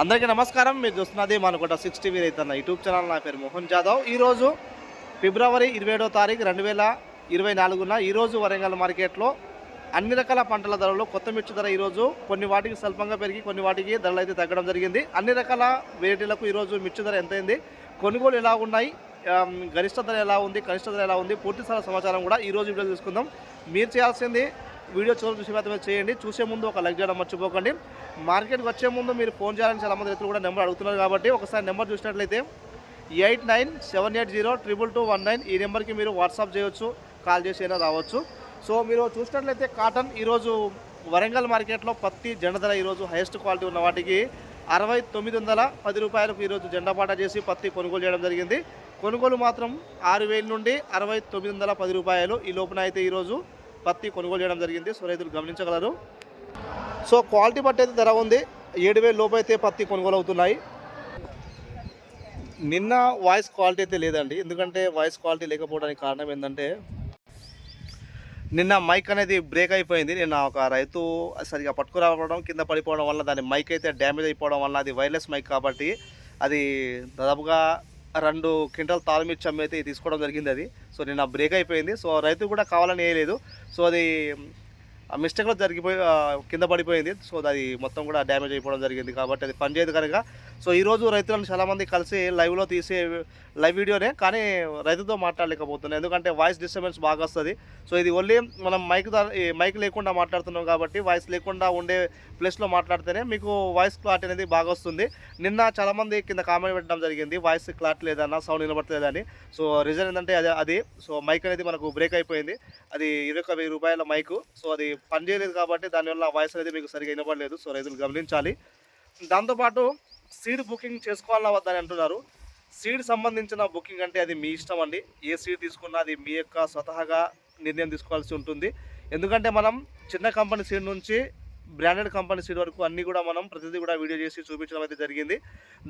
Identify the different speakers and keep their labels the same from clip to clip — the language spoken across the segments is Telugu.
Speaker 1: అందరికీ నమస్కారం. మీరు చూస్తున్నది మనకుంట సిక్స్ టీవీ రైతన్న యూట్యూబ్ ఛానల్. నా పేరు మోహన్ జాదవ్. ఈరోజు ఫిబ్రవరి ఇరవై ఏడో తారీఖు రెండు వేల ఇరవై నాలుగున ఈరోజు వరంగల్ మార్కెట్లో అన్ని రకాల పంటల ధరలు కొత్త మిర్చి ధర ఈరోజు కొన్ని వాటికి స్వల్పంగా పెరిగి కొన్ని వాటికి ధరలు అయితే తగ్గడం జరిగింది. అన్ని రకాల వేటీలకు ఈరోజు మిర్చి ధర ఎంతైంది? కొనుగోలు ఎలా ఉన్నాయి? గరిష్ట ధర ఎలా ఉంది? కనిష్ట ధర ఎలా ఉంది? పూర్తి సమాచారం కూడా ఈరోజు వీడియో తీసుకుందాం మీరు చేయాల్సింది వీడియో చివరి చూసి మాత్రమే చేయండి. చూసే ముందు ఒక లైక్ చేయడం మర్చిపోకండి. మార్కెట్కి వచ్చే ముందు మీరు ఫోన్ చేయాలని చాలా మంది రైతులు కూడా నెంబర్ అడుగుతున్నారు కాబట్టి ఒకసారి నెంబర్ చూసినట్లయితే eight nine seven eight zero triple two one nine ఈ నెంబర్కి మీరు వాట్సాప్ చేయొచ్చు కాల్ చేసి అయినా రావచ్చు. సో మీరు చూసినట్లయితే కాటన్ ఈరోజు వరంగల్ మార్కెట్లో పత్తి జెండ ధర ఈరోజు హైయెస్ట్ క్వాలిటీ ఉన్న వాటికి అరవై తొమ్మిది వందల పది రూపాయలకు ఈరోజు జెండా పాట చేసి పత్తి కొనుగోలు చేయడం జరిగింది. కొనుగోలు మాత్రం ఆరు వేల నుండి అరవై తొమ్మిది వందల పది రూపాయలు. ఈ లోపున అయితే ఈరోజు పత్తి కొనుగోలు చేయడం జరిగింది. సో రైతులు గమనించగలరు. సో క్వాలిటీ బట్టి అయితే ధర ఉంది. ఏడు వేలు లోపు అయితే పత్తి కొనుగోలు అవుతున్నాయి. నిన్న వాయిస్ క్వాలిటీ అయితే లేదండి. ఎందుకంటే వాయిస్ క్వాలిటీ లేకపోవడానికి కారణం ఏంటంటే నిన్న మైక్ అనేది బ్రేక్ అయిపోయింది. నిన్న ఒక రైతు సరిగా పట్టుకురావడం కింద పడిపోవడం వల్ల దాని మైక్ అయితే డ్యామేజ్ అయిపోవడం వల్ల అది వైర్లెస్ మైక్ కాబట్టి అది దాదాపుగా రెండు క్వింటల్ తాళమిర్చి అమ్మి అయితే తీసుకోవడం జరిగింది అది. సో నేను ఆ బ్రేక్ అయిపోయింది. సో రైతు కూడా కావాలని వేయలేదు సో అది ఆ మిస్టేక్లో జరిగిపోయి కింద పడిపోయింది. సో అది మొత్తం కూడా డ్యామేజ్ అయిపోవడం జరిగింది కాబట్టి అది పనిచేయదు కనుక సో ఈరోజు రైతులను చాలామంది కలిసి లైవ్లో తీసే లైవ్ వీడియోనే కానీ రైతుతో మాట్లాడలేకపోతున్నాను ఎందుకంటే వాయిస్ డిస్టర్బెన్స్ బాగా వస్తుంది. సో ఇది ఓన్లీ మనం మైక్ ద్వారా ఈ మైక్ లేకుండా మాట్లాడుతున్నాం కాబట్టి వాయిస్ లేకుండా ఉండే ప్లేస్లో మాట్లాడితేనే మీకు వాయిస్ క్లారిటీ అనేది బాగా వస్తుంది. నిన్న చాలామంది కింద కామెంట్ పెట్టడం జరిగింది వాయిస్ క్లారిటీ లేదన్న సౌండ్ నిలబడలేదని సో రీజన్ ఏంటంటే అది అది. సో మైక్ అనేది మనకు బ్రేక్ అయిపోయింది. అది ఇరవై ఒక వెయ్యి రూపాయల మైక్. సో అది పనిచేయలేదు కాబట్టి దానివల్ల వాయిస్ అనేది మీకు సరిగా వినబడలేదు. సో రైతులు గమనించాలి. దాంతోపాటు సీడ్ బుకింగ్ చేసుకోవాలా వద్దని అంటున్నారు. సీడ్ సంబంధించిన బుకింగ్ అంటే అది మీ ఇష్టం అండి. ఏ సీడ్ తీసుకున్నా అది మీ యొక్క స్వతహాగా నిర్ణయం తీసుకోవాల్సి ఉంటుంది. ఎందుకంటే మనం చిన్న కంపెనీ సీడ్ నుంచి బ్రాండెడ్ కంపెనీ సీడ్ వరకు అన్నీ కూడా మనం ప్రతిదీ కూడా వీడియో చేసి చూపించడం అయితే జరిగింది.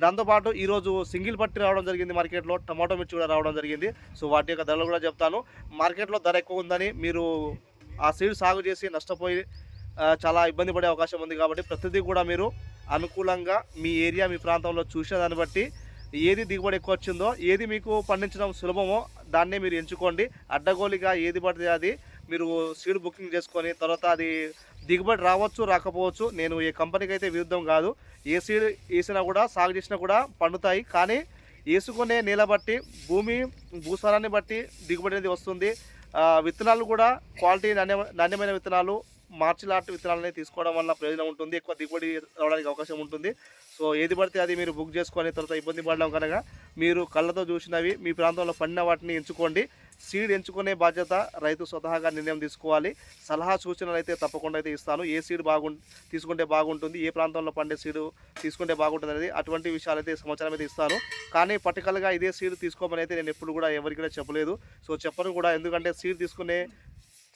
Speaker 1: దాంతోపాటు ఈరోజు సింగిల్ పట్టి రావడం జరిగింది మార్కెట్లో టమాటో మిర్చి కూడా రావడం జరిగింది. సో వాటి యొక్క ధరలు కూడా చెప్తాను. మార్కెట్లో ధర ఎక్కువ ఉందని మీరు ఆ సీడ్ సాగు చేసి నష్టపోయి చాలా ఇబ్బంది పడే అవకాశం ఉంది కాబట్టి ప్రతిదీ కూడా మీరు అనుకూలంగా మీ ఏరియా మీ ప్రాంతంలో చూసిన దాన్ని బట్టి ఏది దిగుబడి ఎక్కువ వచ్చిందో ఏది మీకు పండించడం సులభమో దాన్నే మీరు ఎంచుకోండి. అడ్డగోలిగా ఏది పడితే అది మీరు సీడ్ బుకింగ్ చేసుకొని తర్వాత అది దిగుబడి రావచ్చు రాకపోవచ్చు. నేను ఏ కంపెనీకి అయితే విరుద్ధం కాదు. ఏ సీడ్ వేసినా కూడా సాగు చేసినా కూడా పండుతాయి. కానీ వేసుకునే నేల బట్టి భూమి భూసారాన్ని బట్టి దిగుబడి అనేది వస్తుంది. విత్తనాలు కూడా క్వాలిటీ నాణ్య నాణ్యమైన విత్తనాలు మార్చిల్ ఆర్ట్ విత్తనాలని తీసుకోవడం వల్ల ప్రయోజనం ఉంటుంది. ఎక్కువ దిగుబడి రావడానికి అవకాశం ఉంటుంది. సో ఏది పడితే అది మీరు బుక్ చేసుకొని తర్వాత ఇబ్బంది పడడం కనుక మీరు కళ్ళతో చూసినవి మీ ప్రాంతంలో పండిన వాటిని ఎంచుకోండి. సీడ్ ఎంచుకునే బాధ్యత రైతు స్వతహాగా నిర్ణయం తీసుకోవాలి. సలహా సూచనలు అయితే తప్పకుండా అయితే ఇస్తాను. ఏ సీడ్ బాగు తీసుకుంటే బాగుంటుంది ఏ ప్రాంతంలో పండే సీడ్ తీసుకుంటే బాగుంటుంది అనేది అటువంటి విషయాలు అయితే సమాచారం అయితే ఇస్తాను. కానీ పర్టికల్గా ఇదే సీడ్ తీసుకోమని అయితే నేను ఎప్పుడు కూడా ఎవరికి కూడా చెప్పలేదు. సో చెప్పను కూడా. ఎందుకంటే సీడ్ తీసుకునే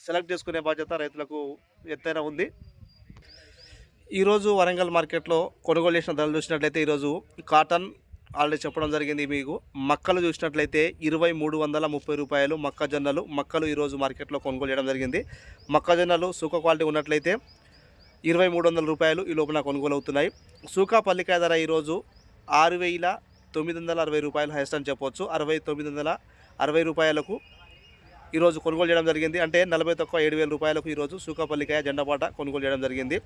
Speaker 1: సెలెక్ట్ చేసుకునే బాధ్యత రైతులకు ఎత్తైన ఉంది. ఈరోజు వరంగల్ మార్కెట్లో కొనుగోలు చేసిన ధరలు చూసినట్లయితే ఈరోజు కాటన్ ఆల్రెడీ చెప్పడం జరిగింది మీకు. మక్కలు చూసినట్లయితే ఇరవై మూడు వందల ముప్పై రూపాయలు మొక్కజొన్నలు మక్కలు ఈరోజు మార్కెట్లో కొనుగోలు చేయడం జరిగింది. మొక్కజొన్నలు సూక క్వాలిటీ ఉన్నట్లయితే ఇరవై మూడు వందల రూపాయలు ఈ లోపల కొనుగోలు అవుతున్నాయి. సూకా పల్లికాయ ధర ఈరోజు ఆరు వేల తొమ్మిది వందల అరవై రూపాయలు హైయెస్ట్ అని చెప్పవచ్చు అరవై తొమ్మిది వందల అరవై రూపాయలకు ఈరోజు కొనుగోలు చేయడం జరిగింది. అంటే నలభై తక్కువ ఏడు వేల రూపాయలకు ఈరోజు సూకాపల్లికాయ జెండపాట కొనుగోలు చేయడం జరిగింది.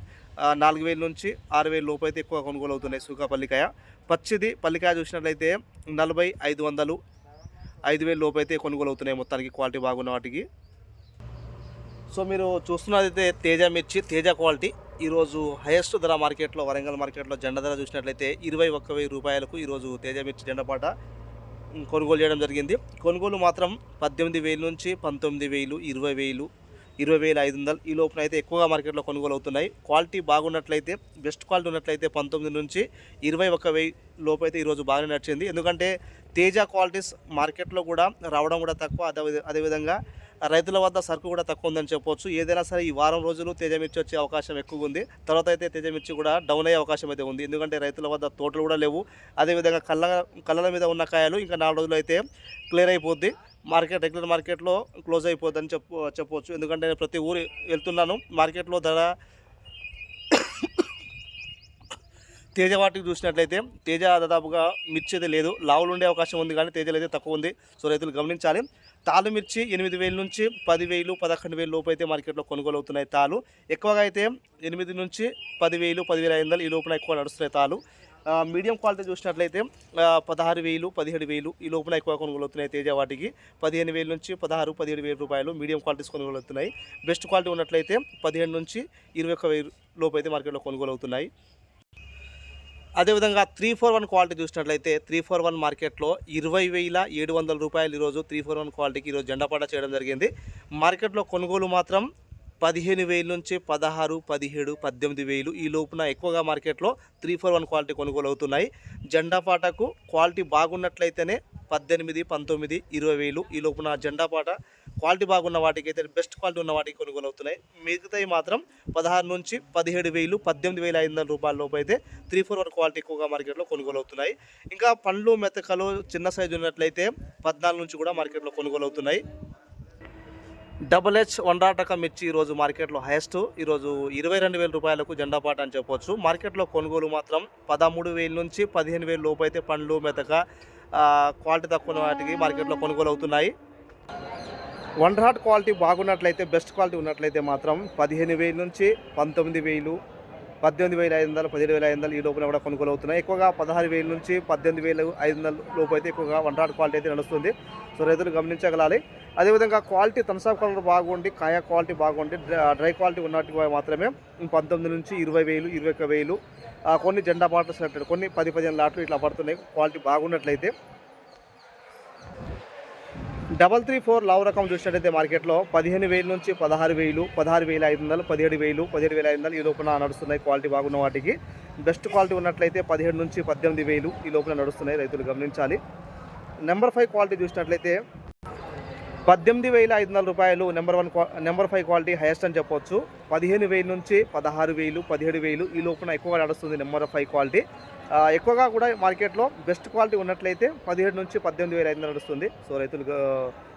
Speaker 1: నాలుగు వేల నుంచి ఆరు వేల లోపు అయితే ఎక్కువ కొనుగోలు అవుతున్నాయి సూకాపల్లికాయ. పచ్చిది పల్లికాయ చూసినట్లయితే నలభై ఐదు వందలు ఐదు వేల లోపు అయితే కొనుగోలు అవుతున్నాయి మొత్తానికి క్వాలిటీ బాగున్న వాటికి. సో మీరు చూస్తున్నదైతే తేజ మిర్చి తేజ క్వాలిటీ. ఈరోజు హైయెస్ట్ ధర మార్కెట్లో వరంగల్ మార్కెట్లో జెండా ధర చూసినట్లయితే ఇరవై ఒక్క వెయ్యి రూపాయలకు ఈరోజు తేజ మిర్చి జెండపాట కొనుగోలు చేయడం జరిగింది. కొనుగోలు మాత్రం పద్దెనిమిది వేలు నుంచి పంతొమ్మిది వేలు ఇరవై వేలు ఇరవై వేల ఐదు వందలు ఈ లోపున అయితే ఎక్కువగా మార్కెట్లో కొనుగోలు అవుతున్నాయి. క్వాలిటీ బాగున్నట్లయితే బెస్ట్ క్వాలిటీ ఉన్నట్లయితే పంతొమ్మిది నుంచి ఇరవై ఒక వెయ్యి లోపు అయితే ఈరోజు బాగానే నడిచింది. ఎందుకంటే తేజ క్వాలిటీస్ మార్కెట్లో కూడా రావడం కూడా తక్కువ. అదే అదేవిధంగా రైతుల వద్ద సరుకు కూడా తక్కువ ఉందని చెప్పొచ్చు. ఏదైనా సరే ఈ వారం రోజులు తేజమిర్చి వచ్చే అవకాశం ఎక్కువ ఉంది. తర్వాత అయితే తేజమిర్చి కూడా డౌన్ అయ్యే అవకాశం అయితే ఉంది. ఎందుకంటే రైతుల వద్ద తోటలు కూడా లేవు. అదేవిధంగా కళ్ళ కళ్ళల మీద ఉన్న కాయలు ఇంకా నాలుగు రోజులు అయితే క్లియర్ అయిపోద్ది. మార్కెట్ రెగ్యులర్ మార్కెట్లో క్లోజ్ అయిపోద్దని చెప్పు చెప్పవచ్చు ఎందుకంటే నేను ప్రతి ఊరు వెళ్తున్నాను. మార్కెట్లో ధర తేజ వాటికి చూసినట్లయితే తేజ దాదాపుగా మిర్చి అయితే లేదు. లావులు ఉండే అవకాశం ఉంది కానీ తేజలు అయితే తక్కువ ఉంది. సో రైతులు గమనించాలి. తాలు మిర్చి ఎనిమిది వేల నుంచి పదివేలు పదకొండు వేలు లోపు అయితే మార్కెట్లో కొనుగోలు అవుతున్నాయి తాలు ఎక్కువగా అయితే ఎనిమిది నుంచి పదివేలు పదివేల ఐదు వందలు ఈ లోపున ఎక్కువ నడుస్తున్నాయి తాలు మీడియం క్వాలిటీ చూసినట్లయితే పదహారు వేలు పదిహేడు వేలు ఈ లోపల ఎక్కువ కొనుగోలు అవుతున్నాయి తేజ వాటికి. పదిహేను వేల నుంచి పదహారు పదిహేడు వేల రూపాయలు మీడియం క్వాలిటీస్ కొనుగోలు అవుతున్నాయి బెస్ట్ క్వాలిటీ ఉన్నట్లయితే పదిహేను నుంచి ఇరవై ఒక్క వేలు లోపు అయితే మార్కెట్లో కొనుగోలు అవుతున్నాయి అదేవిధంగా త్రీ ఫోర్ వన్ క్వాలిటీ చూసినట్లయితే త్రీ ఫోర్ వన్ మార్కెట్లో ఇరవై వేల ఏడు వందల రూపాయలు ఈరోజు త్రీ ఫోర్ వన్ క్వాలిటీకి ఈరోజు జెండాపాట చేయడం జరిగింది. మార్కెట్లో కొనుగోలు మాత్రం పదిహేను వేల నుంచి పదహారు పదిహేడు పద్దెనిమిది వేలు ఈ లోపున ఎక్కువగా మార్కెట్లో త్రీ ఫోర్ వన్ క్వాలిటీ కొనుగోలు అవుతున్నాయి. జెండా పాటకు క్వాలిటీ బాగున్నట్లయితేనే పద్దెనిమిది పంతొమ్మిది ఇరవై వేలు ఈ లోపున జెండా పాట క్వాలిటీ బాగున్న వాటికి అయితే బెస్ట్ క్వాలిటీ ఉన్న వాటికి కొనుగోలు అవుతున్నాయి మిగతాయి మాత్రం పదహారు నుంచి పదిహేడు వేలు పద్దెనిమిది వేల ఐదు వందల రూపాయల లోపు అయితే త్రీ ఫోర్ వన్ క్వాలిటీ ఎక్కువగా మార్కెట్లో కొనుగోలు అవుతున్నాయి ఇంకా పండ్లు మెతకలు చిన్న సైజు ఉన్నట్లయితే పద్నాలుగు నుంచి కూడా మార్కెట్లో కొనుగోలు అవుతున్నాయి డబుల్ హెచ్ వండాటక మిర్చి ఈరోజు మార్కెట్లో హైయెస్ట్ ఈరోజు ఇరవై రెండు వేల రూపాయలకు జెండాపాట అని చెప్పొచ్చు. మార్కెట్లో కొనుగోలు మాత్రం పదమూడు వేల నుంచి పదిహేను వేల లోపు అయితే పండ్లు మెతక క్వాలిటీ తక్కువ ఉన్న వాటికి మార్కెట్లో కొనుగోలు అవుతున్నాయి వన్ హాట్ క్వాలిటీ బాగున్నట్లయితే బెస్ట్ క్వాలిటీ ఉన్నట్లయితే మాత్రం పదిహేను వేల నుంచి పంతొమ్మిది వేలు పద్దెనిమిది వేల ఐదు వందలు పదిహేడు వేల ఐదు వందలు ఈ లోపల కూడా కొనుగోలు అవుతున్నాయి. ఎక్కువగా పదహారు వేల నుంచి పద్దెనిమిది వేలు ఐదు వందల లోపు అయితే ఎక్కువగా వన్ హాట్ క్వాలిటీ అయితే నడుస్తుంది. సో రైతులు గమనించగలాలి. అదేవిధంగా క్వాలిటీ తనసాఫ్ కలర్ బాగుండి కాయ క్వాలిటీ బాగుండి డ్రై- డ్రై క్వాలిటీ ఉన్నట్టు మాత్రమే పంతొమ్మిది నుంచి ఇరవై వేలు ఇరవై ఒక్క వేలు కొన్ని జెండా బాటలు సెలెక్టెడ్ కొన్ని పది పదిహేను లాట్లు ఇట్లా పడుతున్నాయి. క్వాలిటీ బాగున్నట్లయితే. డబల్ త్రీ ఫోర్ లావు రకం చూసినట్టయితే మార్కెట్లో పదిహేను వేల నుంచి పదహారు వేలు పదహారు వేల ఐదు వందలు పదిహేడు వేలు పదిహేడు వేల ఐదు వందలు ఈ లోపల నడుస్తున్నాయి. క్వాలిటీ బాగున్న వాటికి బెస్ట్ క్వాలిటీ ఉన్నట్లయితే పదిహేడు నుంచి పద్దెనిమిది వేలు ఈ లోపల నడుస్తున్నాయి రైతులు గమనించాలి. నెంబర్ ఫైవ్ క్వాలిటీ చూసినట్లయితే పద్దెనిమిది వేల ఐదు వందల రూపాయలు నెంబర్ వన్ క్వా నెంబర్ ఫైవ్ క్వాలిటీ హైయెస్ట్ అని చెప్పొచ్చు. పదిహేను వేల నుంచి పదహారు వేలు పదిహేడు వేలు ఈ లోపల ఎక్కువగా నడుస్తుంది నెంబర్ ఫైవ్ క్వాలిటీ. ఎక్కువగా కూడా మార్కెట్లో బెస్ట్ క్వాలిటీ ఉన్నట్లయితే పదిహేడు నుంచి పద్దెనిమిది వేల ఐదు నడుస్తుంది. సో రైతులు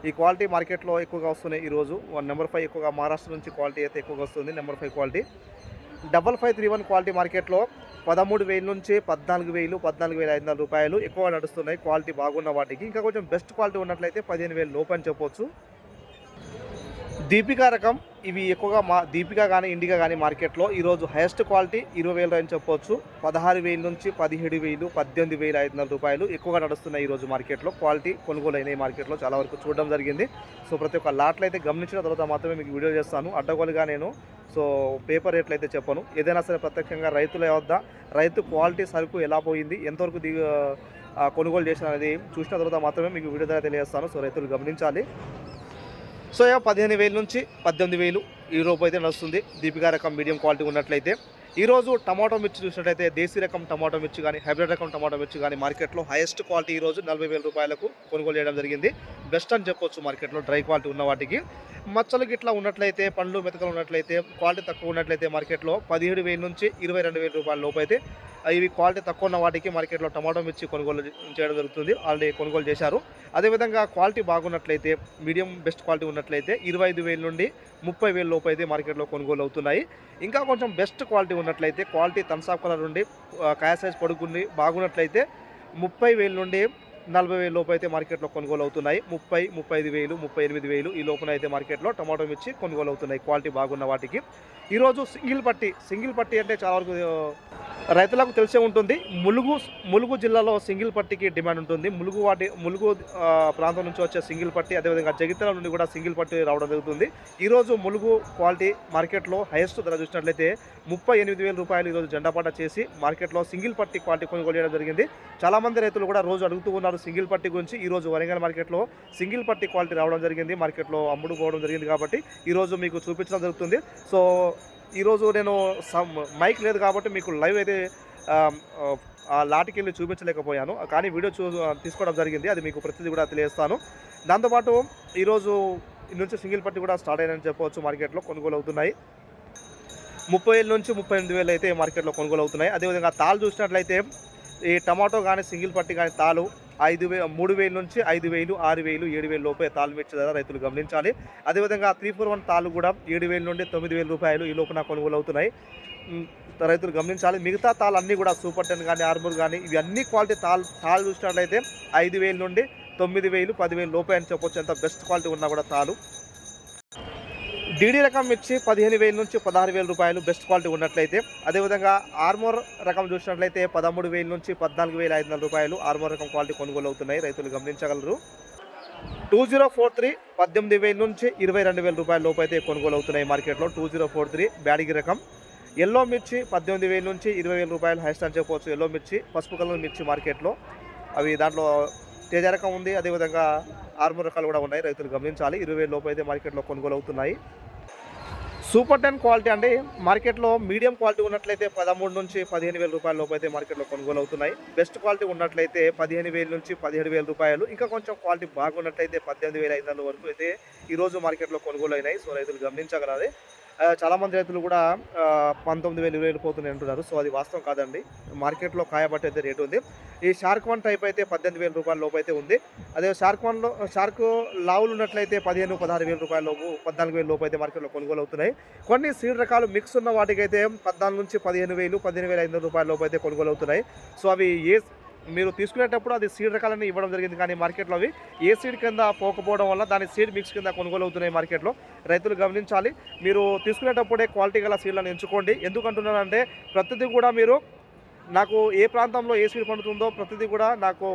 Speaker 1: ఈ క్వాలిటీ మార్కెట్లో ఎక్కువగా వస్తున్నాయి ఈరోజు. నెంబర్ ఫైవ్ ఎక్కువగా మహారాష్ట్ర నుంచి క్వాలిటీ అయితే ఎక్కువగా వస్తుంది number five quality. Double five three one quality మార్కెట్లో పదమూడు వేల నుంచి పద్నాలుగు వేలు పద్నాలుగు వేల ఐదు వందల రూపాయలు ఎక్కువ నడుస్తున్నాయి. క్వాలిటీ బాగున్న వాటికి. ఇంకా కొంచెం బెస్ట్ క్వాలిటీ ఉన్నట్లయితే పదిహేను వేలు లోపు అని చెప్పొచ్చు. దీపికా రకం ఇవి ఎక్కువగా మా దీపికా కానీ ఇండిగా కానీ మార్కెట్లో ఈరోజు హైయెస్ట్ క్వాలిటీ ఇరవై వేలు అని చెప్పొచ్చు. పదహారు వేల నుంచి పదిహేడు వేలు పద్దెనిమిది వేల ఐదు వందల రూపాయలు ఎక్కువగా నడుస్తున్నాయి ఈరోజు మార్కెట్లో. క్వాలిటీ కొనుగోలు అయినాయి మార్కెట్లో చాలా వరకు చూడడం జరిగింది. సో ప్రతి ఒక్క లాట్లు అయితే గమనించిన తర్వాత మాత్రమే మీకు వీడియో చేస్తాను. అడ్డగోలుగా నేను సో పేపర్ రేట్లు అయితే చెప్పను. ఏదైనా సరే ప్రత్యక్షంగా రైతుల వద్ద రైతు క్వాలిటీ సరుకు ఎలా పోయింది ఎంతవరకు దిగు కొనుగోలు చేసిన అనేది చూసిన తర్వాత మాత్రమే మీకు వీడియో ద్వారా తెలియజేస్తాను. సో రైతులు గమనించాలి. సో పదిహేను వేల నుంచి పద్దెనిమిది వేలు ఈ రూపు అయితే నడుస్తుంది. దీపికా రకం మీడియం క్వాలిటీ ఉన్నట్లయితే. ఈరోజు టమాటో మిర్చి చూసినట్లయితే దేశీ రకం టమాటో మిర్చి కానీ హైబ్రిడ్ రకం టమాటో మిర్చి కానీ మార్కెట్లో హైయెస్ట్ క్వాలిటీ ఈరోజు నలభై వేల రూపాయలకు కొనుగోలు చేయడం జరిగింది. బెస్ట్ అని చెప్పొచ్చు మార్కెట్లో డ్రై క్వాలిటీ ఉన్న వాటికి. మచ్చలు గిట్లా ఉన్నట్లయితే పండ్లు మెతకలు ఉన్నట్లయితే క్వాలిటీ తక్కువ ఉన్నట్లయితే మార్కెట్లో పదిహేడు వేల నుంచి ఇరవై రెండు వేల రూపాయల లోపు అయితే ఇవి క్వాలిటీ తక్కువ ఉన్న వాటికి మార్కెట్లో టమాటో మిర్చి కొనుగోలు చేయడం జరుగుతుంది. ఆల్రెడీ కొనుగోలు చేశారు. అదేవిధంగా క్వాలిటీ బాగున్నట్లయితే మీడియం బెస్ట్ క్వాలిటీ ఉన్నట్లయితే ఇరవై ఐదు వేల నుండి ముప్పై వేల లోపు అయితే మార్కెట్లో కొనుగోలు అవుతున్నాయి. ఇంకా కొంచెం బెస్ట్ క్వాలిటీ ఉన్నట్లయితే క్వాలిటీ తన్సాఫ్ కలర్ నుండి ఆ, కాయ సైజ్ పడుకుండి బాగున్నట్లయితే ముప్పై వేల నుండి నలభై వేల లోపు అయితే మార్కెట్లో కొనుగోలు అవుతున్నాయి ముప్పై ముప్పై ఐదు వేలు ముప్పై ఎనిమిది వేలు ఈ లోపున అయితే మార్కెట్లో టమాటో మిర్చి కొనుగోలు అవుతున్నాయి క్వాలిటీ బాగున్న వాటికి. ఈరోజు సింగిల్ పట్టి సింగిల్ పట్టి అంటే చాలా వరకు రైతులకు తెలిసే ఉంటుంది. ములుగు ములుగు జిల్లాలో సింగిల్ పట్టికి డిమాండ్ ఉంటుంది. ములుగు వాటి ములుగు ప్రాంతం నుంచి వచ్చే సింగిల్ పట్టి అదేవిధంగా జగిత్యాల నుండి కూడా సింగిల్ పట్టి రావడం జరుగుతుంది. ఈరోజు ములుగు క్వాలిటీ మార్కెట్లో హైయెస్ట్ ధర చూసినట్లయితే ముప్పై ఎనిమిది వేల రూపాయలు ఈరోజు జెండాపాట చేసి మార్కెట్లో సింగిల్ పట్టి క్వాలిటీ కొనుగోలు చేయడం జరిగింది. చాలామంది రైతులు కూడా రోజు అడుగుతూ ఉన్నారు. సింగిల్ పట్టి గురించి ఈరోజు వరంగల్ మార్కెట్లో సింగిల్ పట్టి క్వాలిటీ రావడం జరిగింది. మార్కెట్లో అమ్ముడుకోవడం జరిగింది కాబట్టి ఈరోజు మీకు చూపించడం జరుగుతుంది. సో ఈరోజు నేను సమ్ మైక్ లేదు కాబట్టి మీకు లైవ్ అయితే ఆ, లాటికి వెళ్ళి చూపించలేకపోయాను. కానీ వీడియో చూ తీసుకోవడం జరిగింది. అది మీకు ప్రతిదీ కూడా తెలియజేస్తాను. దాంతోపాటు ఈరోజు నుంచి సింగిల్ పట్టి కూడా స్టార్ట్ అయ్యాయని చెప్పవచ్చు. మార్కెట్లో కొనుగోలు అవుతున్నాయి. ముప్పై వేల నుంచి ముప్పై ఎనిమిది వేలు అయితే మార్కెట్లో కొనుగోలు అవుతున్నాయి. అదేవిధంగా తాళ్ళు చూసినట్లయితే ఈ టమాటో కానీ సింగిల్ పట్టి కానీ తాలు ఐదు వే మూడు వేల నుంచి ఐదు వేలు ఆరు వేలు ఏడు వేలు లోపే తాళ్ళు మిర్చి ధర రైతులు గమనించాలి. అదేవిధంగా త్రీ ఫోర్ వన్ తాళ్ళు కూడా ఏడు వేల నుండి తొమ్మిది వేల రూపాయలు ఈ లోపున కొనుగోలు అవుతున్నాయి. రైతులు గమనించాలి. మిగతా తాళ్ళు అన్నీ కూడా సూపర్ టెన్ కానీ ఆర్మూర్ కానీ ఇవి అన్ని క్వాలిటీ తాళ్ళు తాళ్ళు చూసినట్లయితే ఐదు వేల నుండి తొమ్మిది వేలు పదివేలు లోపే అని చెప్పొచ్చు. ఎంత బెస్ట్ క్వాలిటీ ఉన్నా కూడా తాళ్ళు. డీడీ రకం మిర్చి పదిహేను వేల నుంచి పదహారు వేల రూపాయలు బెస్ట్ క్వాలిటీ ఉన్నట్లయితే అదేవిధంగా ఆర్మోర్ రకం చూసినట్లయితే పదమూడు వేల నుంచి పద్నాలుగు వేల ఐదు వందల రూపాయలు ఆర్మోర్ రకం క్వాలిటీ కొనుగోలు అవుతున్నాయి రైతులు గమనించగలరు. టూ జీరో ఫోర్ త్రీ పద్దెనిమిది వేల నుంచి ఇరవై రెండు వేల రూపాయల లోపు అయితే కొనుగోలు అవుతున్నాయి మార్కెట్లో. Two zero four three Byadgi రకం. ఎల్లో మిర్చి పద్దెనిమిది వేల నుంచి ఇరవై వేల రూపాయలు హైస్ట్ అని చెప్పవచ్చు ఎల్లో మిర్చి పసుపు కలర్ మిర్చి మార్కెట్లో. అవి దాంట్లో తేజ రకం ఉంది అదేవిధంగా ఆర్మూర్ రకాలు కూడా ఉన్నాయి. రైతులు గమనించాలి. ఇరవై వేల లోపు అయితే మార్కెట్లో కొనుగోలు అవుతున్నాయి సూపర్ టెన్ క్వాలిటీ అండి. మార్కెట్లో మీడియం క్వాలిటీ ఉన్నట్లయితే పదమూడు నుంచి పదిహేను వేల రూపాయల లోపు అయితే మార్కెట్లో కొనుగోలు అవుతున్నాయి. బెస్ట్ క్వాలిటీ ఉన్నట్లయితే పదిహేను వేల నుంచి పదిహేడు వేల రూపాయలు. ఇంకా కొంచెం క్వాలిటీ బాగున్నట్లయితే పద్దెనిమిది వేల ఐదు వందల వరకు అయితే ఈరోజు మార్కెట్లో కొనుగోలు అయినాయి. సో రైతులు గమనించగలరు చాలామంది రైతులు కూడా పంతొమ్మిది వేలు ఇరవై వేలు పోతున్నాయి అంటున్నారు. సో అది వాస్తవం కాదండి. మార్కెట్లో కాయబట్టి అయితే రేటు ఉంది. ఈ షార్క్ వన్ టైప్ అయితే పద్దెనిమిది వేల రూపాయల లోపు అయితే ఉంది. అదే షార్క్ వన్లో షార్క్ లావులు ఉన్నట్లయితే పదిహేను పదహారు వేల రూపాయల లోపు పద్నాలుగు వేల లోపు అయితే మార్కెట్లో కొనుగోలు అవుతున్నాయి కొన్ని సీడ్ రకాలు మిక్స్ ఉన్న వాటికైతే పద్నాలుగు నుంచి పదిహేను వేలు పదిహేను వేల ఐదు వందల రూపాయల లోపు అయితే కొనుగోలు అవుతున్నాయి సో అవి ఏ మీరు తీసుకునేటప్పుడు అది సీడ్ రకాలని ఇవ్వడం జరిగింది. కానీ మార్కెట్లో అవి ఏ సీడ్ కింద పోకపోవడం వల్ల దాని సీడ్ మిక్స్ కింద కొనుగోలు అవుతున్నాయి మార్కెట్లో. రైతులు గమనించాలి. మీరు తీసుకునేటప్పుడే క్వాలిటీ గల సీడ్లను ఎంచుకోండి. ఎందుకంటున్నానంటే ప్రతిదీ కూడా మీరు నాకు ఏ ప్రాంతంలో ఏ సీడ్ పండుతుందో ప్రతిదీ కూడా నాకు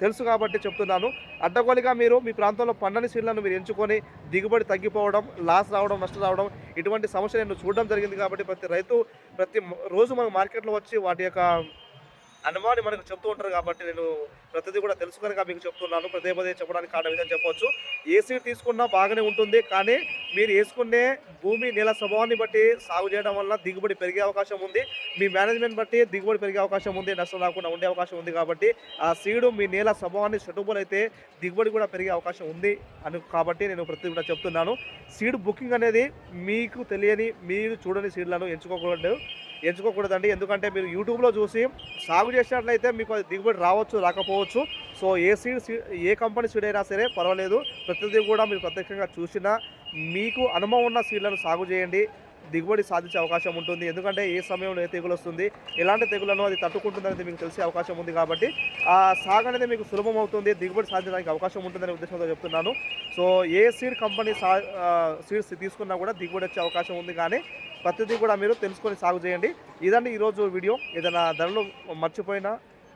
Speaker 1: తెలుసు కాబట్టి చెప్తున్నాను. అడ్డగోలిగా మీరు మీ ప్రాంతంలో పండని సీడ్లను మీరు ఎంచుకొని దిగుబడి తగ్గిపోవడం లాస్ రావడం నష్టం రావడం ఇటువంటి సమస్య నేను చూడడం జరిగింది కాబట్టి ప్రతి రైతు ప్రతి రోజు మన మార్కెట్లో వచ్చి వాటి యొక్క అనుమాని మనకు చెప్తూ ఉంటారు కాబట్టి నేను ప్రతిదీ కూడా తెలుసుకొని మీకు చెప్తున్నాను. పదే పదే చెప్పడానికి కారణం ఇదని చెప్పవచ్చు ఏ సీడ్ తీసుకున్నా బాగానే ఉంటుంది కానీ మీరు వేసుకునే భూమి నేల స్వభావాన్ని బట్టి సాగు చేయడం వల్ల దిగుబడి పెరిగే అవకాశం ఉంది. మీ మేనేజ్మెంట్ బట్టి దిగుబడి పెరిగే అవకాశం ఉంది. నష్టం రాకుండా ఉండే అవకాశం ఉంది కాబట్టి ఆ సీడు మీ నేల స్వభావాన్ని సెటబుల్ అయితే దిగుబడి కూడా పెరిగే అవకాశం ఉంది అని కాబట్టి నేను ప్రతి కూడా చెప్తున్నాను. సీడ్ బుకింగ్ అనేది మీకు తెలియని మీరు చూడని సీడ్లను ఎంచుకోకూడదు. ఎంచుకోకూడదండి. ఎందుకంటే మీరు యూట్యూబ్లో చూసి సాగు చేసినట్లయితే మీకు అది దిగుబడి రావచ్చు రాకపోవచ్చు. సో ఏ సీడ్ ఏ కంపెనీ సీడ్ అయినా సరే పర్వాలేదు. ప్రతిదీ కూడా మీరు ప్రత్యక్షంగా చూసినా మీకు అనుభవం ఉన్న సీడ్లను సాగు చేయండి. దిగుబడి సాధించే అవకాశం ఉంటుంది. ఎందుకంటే ఏ సమయంలో ఏ తెగులు వస్తుంది ఎలాంటి తెగులను అది తట్టుకుంటుందనేది మీకు తెలిసే అవకాశం ఉంది కాబట్టి ఆ సాగు అనేది మీకు సులభం అవుతుంది. దిగుబడి సాధించడానికి అవకాశం ఉంటుందనే ఉద్దేశంతో చెప్తున్నాను. సో ఏ సీడ్ కంపెనీ సా సీడ్స్ తీసుకున్నా కూడా దిగుబడి వచ్చే అవకాశం ఉంది. కానీ ప్రతిదీ కూడా మీరు తెలుసుకొని సాగు చేయండి. ఇదండి ఈరోజు వీడియో. ఏదైనా ధరలు మర్చిపోయినా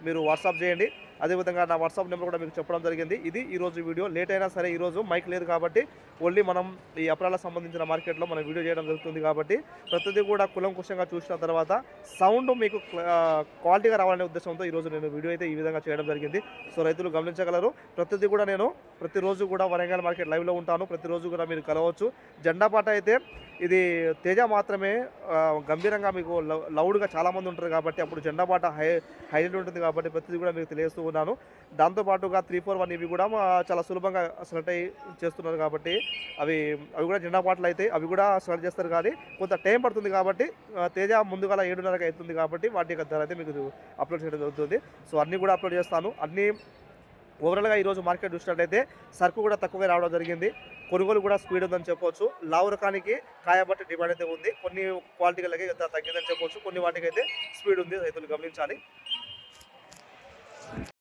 Speaker 1: మీరు వాట్సాప్ చేయండి. అదేవిధంగా నా వాట్సాప్ నెంబర్ కూడా మీకు చెప్పడం జరిగింది. ఇది ఈరోజు వీడియో. లేట్ అయినా సరే ఈరోజు మైక్ లేదు కాబట్టి ఓన్లీ మనం ఈ అప్రాలకు సంబంధించిన మార్కెట్లో మనం వీడియో చేయడం జరుగుతుంది కాబట్టి ప్రతిదీ కూడా కులం కుషంగా చూసిన తర్వాత సౌండ్ మీకు క్వాలిటీగా రావాలనే ఉద్దేశంతో ఈరోజు నేను వీడియో అయితే ఈ విధంగా చేయడం జరిగింది. సో రైతులు గమనించగలరు. ప్రతిదీ కూడా నేను ప్రతిరోజు కూడా వరంగల్ మార్కెట్ లైవ్లో ఉంటాను. ప్రతిరోజు కూడా మీరు కలవచ్చు. జెండా పాట అయితే ఇది తేజ మాత్రమే గంభీరంగా మీకు లౌడ్గా చాలామంది ఉంటారు కాబట్టి అప్పుడు జెండా పాట హై హైలైట్ ఉంటుంది కాబట్టి ప్రతిదీ కూడా మీకు తెలియస్తూ ఉన్నాను. దాంతోపాటుగా త్రీ ఫోర్ వన్ ఇవి కూడా చాలా సులభంగా సెలెక్ట్ అయ్యి చేస్తున్నారు కాబట్టి అవి అవి కూడా జెండా పాటలు అయితే అవి కూడా సెలెక్ట్ చేస్తారు కానీ కొంత టైం పడుతుంది కాబట్టి తేజ ముందుగా ఏడున్నరకి అవుతుంది కాబట్టి వాటి యొక్క ధర అయితే మీకు అప్లోడ్ చేయడం జరుగుతుంది. సో అన్నీ కూడా అప్లోడ్ చేస్తాను. అన్నీ ఓవరాల్గా ఈరోజు మార్కెట్ చూసినట్లయితే సరుకు కూడా తక్కువగా రావడం జరిగింది. కొనుగోలు కూడా స్పీడ్ ఉందని చెప్పొచ్చు. లావు రకానికి కాయబట్టి డిమాండ్ అయితే ఉంది. కొన్ని క్వాలిటీలకి తగ్గిందని చెప్పొచ్చు. కొన్ని వాటికి అయితే స్పీడ్ ఉంది రైతులు గమనించాలి.